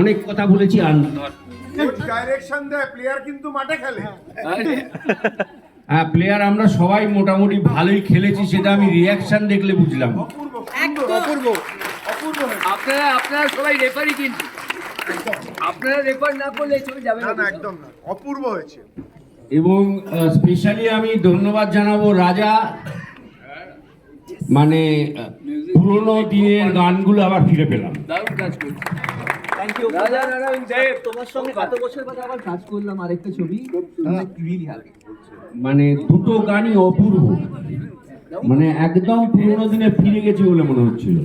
অনেক কথা বলেছি আর ডাইরেকশন দেয় প্লেয়ার কিন্তু মাঠে খেলে। হ্যাঁ প্লেয়ার আমরা সবাই মোটামুটি ভালোই খেলেছি সেটা আমি রিয়াকশন দেখলে বুঝলাম। অপূর্ব অপূর্ব অপূর্ব আপনারা আপনারা সবাই রেফারি কিন্তু। আপনারা রেফার না করলে ছবি যাবে না একদম না অপূর্ব হয়েছে। এবং স্পেশালি আমি ধন্যবাদ জানাব রাজা। মানে পুরোনো দিনের গানগুলো আবার ফিরে পেলাম। দারুণ কাজ করছে। থ্যাংক ইউ তোমার সঙ্গে গত বছর বাদে আবার কাজ করলাম আরেকটা ছবি। রিয়েলি হ্যাপি মানে দুটো গানই অপূর্ব। মানে একদম পুরোনো দিনে ফিরে গেছে বলে মনে হচ্ছিল।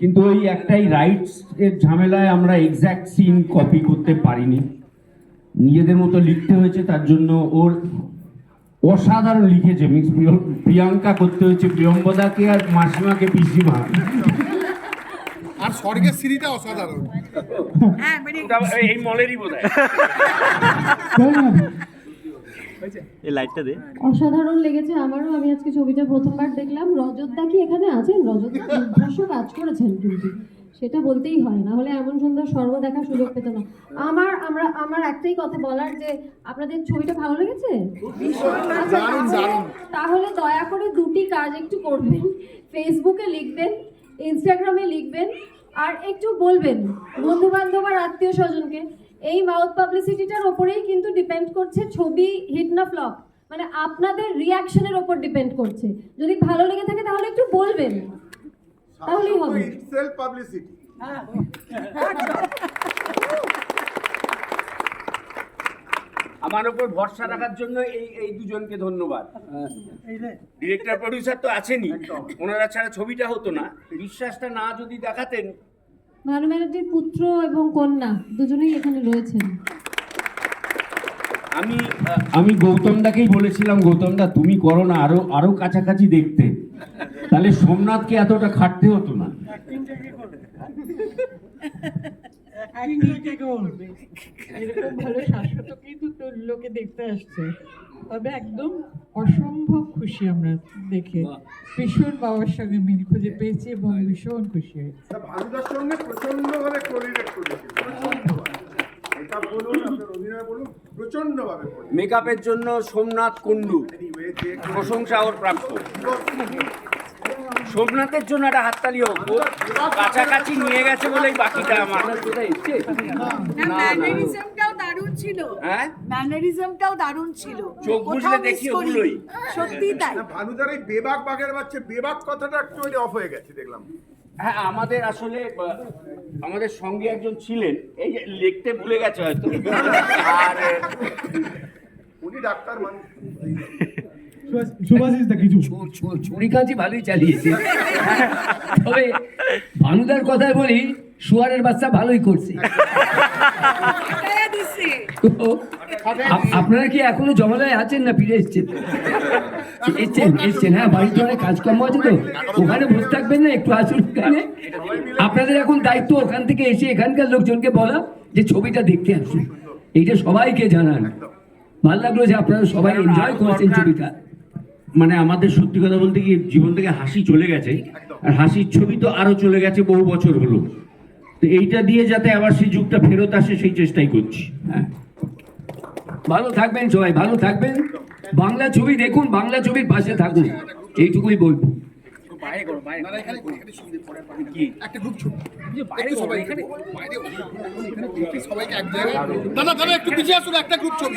কিন্তু ওই একটাই রাইটস এর ঝামেলায় আমরা এক্স্যাক্ট সিন কপি করতে পারিনি। নিজেদের মতো লিখতে হয়েছে তার জন্য ওর অসাধারণ লিখেছে। মিস প্রিয়াঙ্কা করতে হয়েছে প্রিয়ম্বদাকে আর মাসিমাকে পিসিমা। স্বর্গের সিঁড়িটা অসাধারণ। হ্যাঁ মানে এই মলেরই বোধ এই লাইটটা দে। অসাধারণ লেগেছে আমারও। আমি আজকে ছবিটা প্রথমবার দেখলাম। রজতদা কি এখানে আছেন? রজতদা দুর্ধর্ষ কাজ করেছেন কিন্তু। সেটা বলতেই হয় না হলে এমন সুন্দর স্বর্গ দেখার সুযোগ পেত না। আমার আমরা আমার একটাই কথা বলার যে আপনাদের ছবিটা ভালো লেগেছে? আচ্ছা, দারুণ, দারুণ। তাহলে দয়া করে দুটি কাজ একটু করবেন। ফেসবুকে লিখবেন ইনস্টাগ্রামে লিখবেন আর একটু বলবেন বন্ধু বান্ধব আর আত্মীয় স্বজনকে। এই মাউথ পাবলিসিটিটার ওপরেই কিন্তু ডিপেন্ড করছে ছবি হিট না ফ্লপ। মানে আপনাদের রিয়াকশনের ওপর ডিপেন্ড করছে। যদি ভালো লেগে থাকে তাহলে একটু বলবেন। তাহলেই হবে। সেলফ পাবলিসিটি আমার উপর ভরসা রাখার জন্য এই এই দুজনকে ধন্যবাদ। ডিরেক্টর প্রডিউসার তো আছেনই। ওনারা ছাড়া ছবিটা হতো না। বিশ্বাসটা না যদি দেখাতেন। ভানু ব্যানার্জির পুত্র এবং কন্যা দুজনেই এখানে রয়েছেন। আমি আমি গৌতম দাকেই বলেছিলাম গৌতম দা তুমি করো না আরও আরও কাছাকাছি দেখতে। তাহলে সোমনাথকে এতটা খাটতে হতো না। এরকম ভালো শাশ্বতকেই তো তোর লোকে দেখতে আসছে। তবে একদম অসম্ভব খুশি আমরা দেখে। ভীষণ বাবার সঙ্গে মিল খুঁজে পেয়েছি এবং ভীষণ খুশি হয়েছি। ভানুদার সঙ্গে। এটা বলুন আপনার অভিনয় বলুন প্রচন্ডভাবে মেকআপের জন্য সোমনাথ কুন্ডু প্রশংসা ওর প্রাপ্ত সোমনাথের জন্য একটা হাততালি হোক। কাছাকাছি নিয়ে গেছে বলেই বাকিটা আমার। ম্যানারিজমটাও দারুণ ছিল। হ্যাঁ? ম্যানারিজমটাও দারুণ ছিল। চোখ কোথাও দেখি। ওগুলোই। সত্যি তাই। ভানুদার এই বেবাক বাঘের বাচ্চা বেবাক কথাটা একটু অফ হয়ে গেছে দেখলাম। হ্যাঁ আমাদের আসলে আমাদের সঙ্গে একজন ছিলেন। এই লিখতে ভুলে গেছে হয়তো। আর উনি ডাক্তার মানুষ। ছুরি কাঁচি ভালোই চালিয়েছে। তবে ভানুদার কথায় বলি শুয়ারের বাচ্চা ভালোই করছে। আপনারা কি এখনও জমালয়ে আছেন না ফিরে এসছেন? এসছেন এসছেন। হ্যাঁ বাড়িতে অনেক কাজকর্ম আছে তো। ওখানে বসে থাকবেন না, একটু আসুন এখানে। আপনাদের এখন দায়িত্ব ওখান থেকে এসে এখানকার লোকজনকে বলা, যে ছবিটা দেখতে আসুন। এইটা সবাইকে জানান। ভালো লাগল যে আপনারা সবাই এনজয় করছেন ছবিটা। মানে আমাদের সত্যি কথা বলতে কি জীবন থেকে হাসি চলে গেছে। আর হাসির ছবি তো আরও চলে গেছে বহু বছর হলো। তো এইটা দিয়ে যাতে আবার সেই যুগটা ফেরত আসে সেই চেষ্টাই করছি। হ্যাঁ। ভালো থাকবেন সবাই ভালো থাকবেন। বাংলা ছবি দেখুন বাংলা ছবির পাশে থাকুন। এইটুকুই বলব। একটা গ্রুপ ছবি। সবাই এখানে সবাইকে এক জায়গায় দাদা দাদা একটু পিছিয়ে আসুন একটা গ্রুপ ছবি।